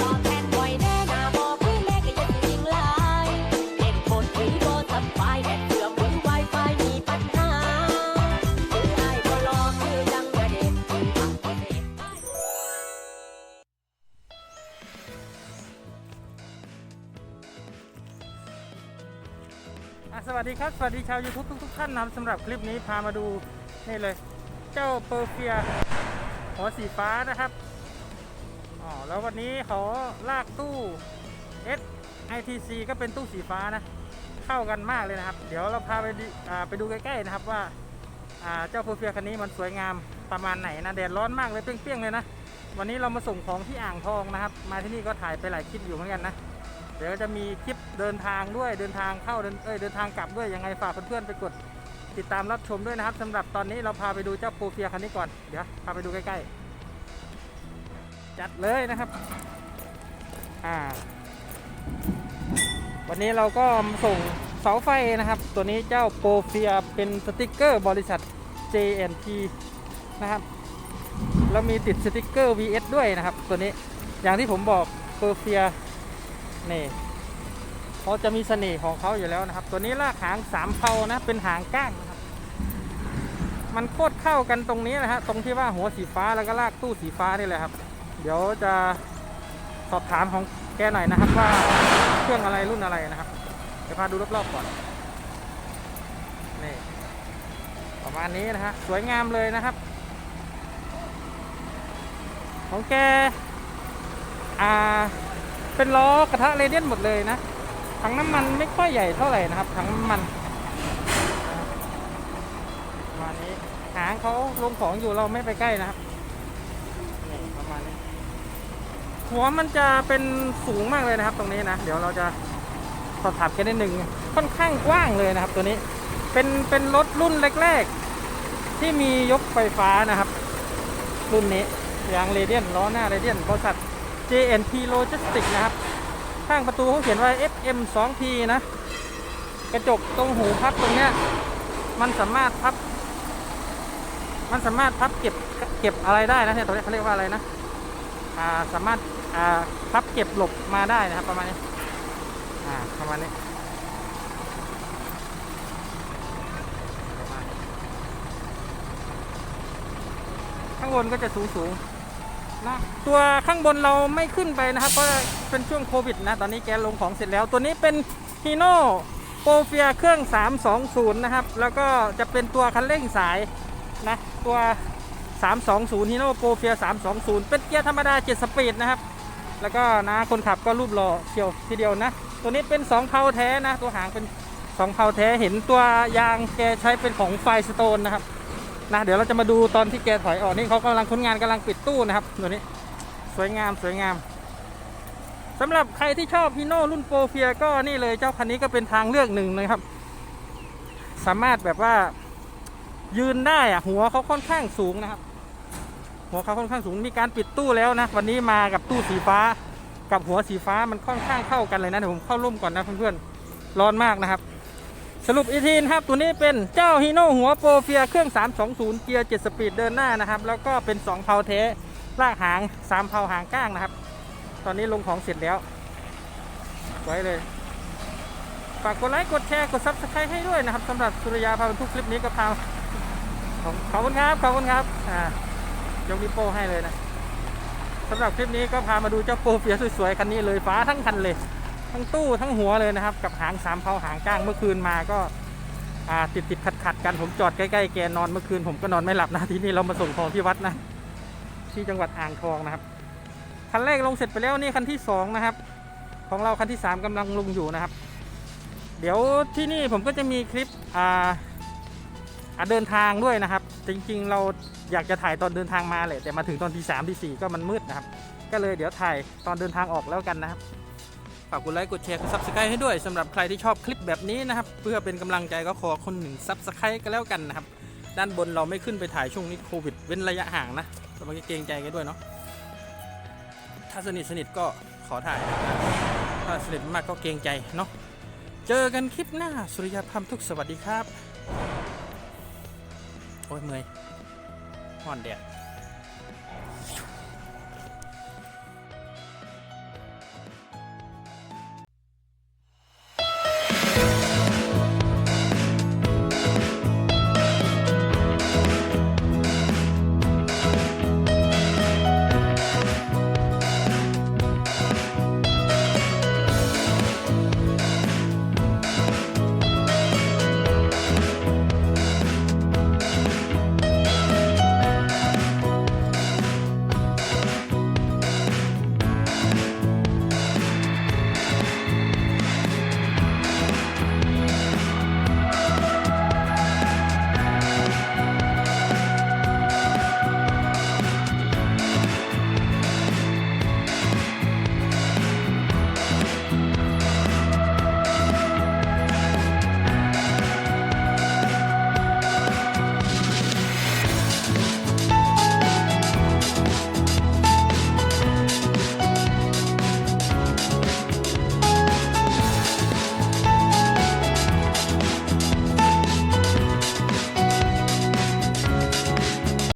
ตอบแทนบ่อยแน่นาบอกพี่แม่ก็ยังยิงหลายเล่นโคตรผีโบสับไฟแอบเสื่อมบนไวไฟมีปัญหาคือไอ้ก็รอคือยังกระเด็นคือผักเกษตรอะสวัสดีครับ สวัสดีชาว YouTube ทุกๆท่านนะครับสำหรับคลิปนี้พามาดูนี่เลย เจ้าเปอร์เฟียหัวสีฟ้านะครับ อ๋อแล้ววันนี้เขาลากตู้ S ITC ก็เป็นตู้สีฟ้านะ เข้ากันมากเลยนะครับ เดี๋ยวเราพาไปาไปดูใกล้ๆนะครับว่าาเจ้าเปอร์เฟียคันนี้มันสวยงามประมาณไหนนะแดดร้อนมากเลยเปรี้ยงๆเลยนะวันนี้เรามาส่งของที่อ่างทองนะครับ มาที่นี่ก็ถ่ายไปหลายคลิปอยู่เหมือนกันนะ เดี๋ยวจะมีคลิปเดินทางด้วยเดินทางเข้าเดินเอ้ยเดินทางกลับด้วยยังไงฝากเพื่อนๆไปกดติดตามรับชมด้วยนะครับสำหรับตอนนี้เราพาไปดูเจ้าโปรเฟียคันนี้ก่อนเดี๋ยวพาไปดูใกล้ๆ จัดเลยนะครับ อ่า วันนี้เราก็ส่งเสาไฟนะครับ ตัวนี้เจ้าโปรเฟียเป็นสติกเกอร์บริษัท JNT นะครับ แล้วมีติดสติกเกอร์ VS ด้วยนะครับ ตัวนี้อย่างที่ผมบอกโปรเฟียนี่เขาจะมีเสน่ห์ของเขาอยู่แล้วนะครับ ตัวนี้ลากหางสามเพานะ เป็นหางก้างนะครับ มันโคตรเข้ากันตรงนี้นะฮะ ตรงที่ว่าหัวสีฟ้าแล้วก็ลากตู้สีฟ้านี่แหละครับ เดี๋ยวจะสอบถามของแกหน่อยนะครับ ว่าเครื่องอะไรรุ่นอะไรนะครับ เดี๋ยวพาดูรอบๆก่อน นี่ประมาณนี้นะฮะสวยงามเลยนะครับ ของแกอ่าเป็นล้อกระทะเรเดียนหมดเลยนะถังน้ำมันไม่ค่อยใหญ่เท่าไหร่นะครับถังน้ำมันประมาณนี้หางเขาลงของอยู่เราไม่ไปใกล้นะครับนี่ประมาณนี้ หัวมันจะเป็นสูงมากเลยนะครับ ตรงนี้นะ เดี๋ยวเราจะสอบถามกันนิดหนึ่งค่อนข้างกว้างเลยนะครับ ตัวนี้เป็นเป็นรถรุ่นแรกๆ ที่มียกไฟฟ้านะครับ รุ่นนี้ยางเรเดียนล้อหน้าเรเดียนบริษัท JNP Logistics นะครับ ข้างประตูเขาเขียนว่า FM 2P นะ กระจกตรงหูพับตรงเนี้ย มันสามารถพับ มันสามารถพับเก็บเก็บอะไรได้นะเนี่ยตัวนี้เขาเรียกว่าอะไรนะ อ่าสามารถ พับเก็บหลบมาได้นะครับประมาณนี้อ่าประมาณนี้ข้างบนก็จะสูงสูงๆนะตัวข้างบนเราไม่ขึ้นไปนะครับ เพราะเป็นช่วงโควิดนะ ตอนนี้แกลงของเสร็จแล้ว ตัวนี้เป็นฮีโน่โปรเฟียเครื่อง 320 นะครับ แล้วก็จะเป็นตัวคันเร่งสายนะตัว 320ฮีโน่โปรเฟีย320 เป็นเกียร์ธรรมดา 7 สปีดนะครับ แล้วก็นะคนขับก็รูปหล่อเชียวทีเดียวนะ ตัวนี้เป็น2เพาแท้นะ ตัวหางเป็น2เพาแท้เห็นตัวยางแกใช้เป็นของไฟสโตนนะครับนะเดี๋ยวเราจะมาดูตอนที่แกถอยออกนี่เขากำลังคนงานกำลังปิดตู้นะครับตัวนี้สวยงามสวยงามสำหรับใครที่ชอบฮีโน่รุ่นโปรเฟียก็นี่เลยเจ้าคันนี้ก็เป็นทางเลือกหนึ่งนะครับ สามารถแบบว่ายืนได้อะหัวเขาค่อนข้างสูงนะครับ หัวเขาค่อนข้างสูงมีการปิดตู้แล้วนะวันนี้มากับตู้สีฟ้า กับหัวสีฟ้ามันค่อนข้างเข้ากันเลยนะเดี๋ยวผมเข้าร่มก่อนนะเพื่อนๆร้อนมากนะครับ สรุปอีกทีนะครับตัวนี้เป็นเจ้าฮีโน่หัวโปรเฟียเครื่อง 320 เกียร์ 7 สปีดเดินหน้านะครับ แล้วก็เป็น 2เพาเทลากหาง 3เพาหางก้างนะครับ ตอนนี้ลงของเสร็จแล้วไว้เลยฝากกดไลค์กดแชร์กดซับสไครต์ให้ด้วยนะครับสำหรับสุริยาพาบรรทุกคลิปนี้ก็พาขอบขอบคุณครับขอบคุณครับอ่า ยกนิ้วโป้ให้เลยนะสำหรับคลิปนี้ก็พามาดูเจ้าโปเฟียสวยๆคันนี้เลยฟ้าทั้งคันเลย ทั้งตู้ทั้งหัวเลยนะครับ กับหางสามเพาหางก้างเมื่อคืนมาก็อาติดติดขัดขัดๆกันผมจอดใกล้ๆแกนอนเมื่อคืนผมก็นอนไม่หลับนะที่นี่เรามาส่งของที่วัดนะ ที่จังหวัดอ่างทองนะครับคันแรกลงเสร็จไปแล้วนี่คันที่สองนะครับของเราคันที่สามกำลังลงอยู่นะครับ เดี๋ยวที่นี่ผมก็จะมีคลิปอ่าอ่าเดินทางด้วยนะครับ จริงๆ เราอยากจะถ่ายตอนเดินทางมาแหละแต่มาถึงตอนที่สามที่สี่ก็มันมืดนะครับ ก็เลยเดี๋ยวถ่ายตอนเดินทางออกแล้วกันนะครับฝากกดไลค์กดแชร์กดซับสไครต์ให้ด้วยสำหรับใครที่ชอบคลิปแบบนี้นะครับ เพื่อเป็นกำลังใจก็ขอคนหนึ่งซับสไครต์ก็แล้วกันนะครับ ด้านบนเราไม่ขึ้นไปถ่ายช่วงนี้โควิด เว้นระยะห่างนะแต่มันก็เกรงใจกันด้วยเนาะถ้าสนิทสนิทก็ขอถ่ายนะถ้าสนิทมากก็เกรงใจเนาะเจอกันคลิปหน้าสุริยาพัมทุกสวัสดีครับ โอ้ยเมื่อยห่อนแดด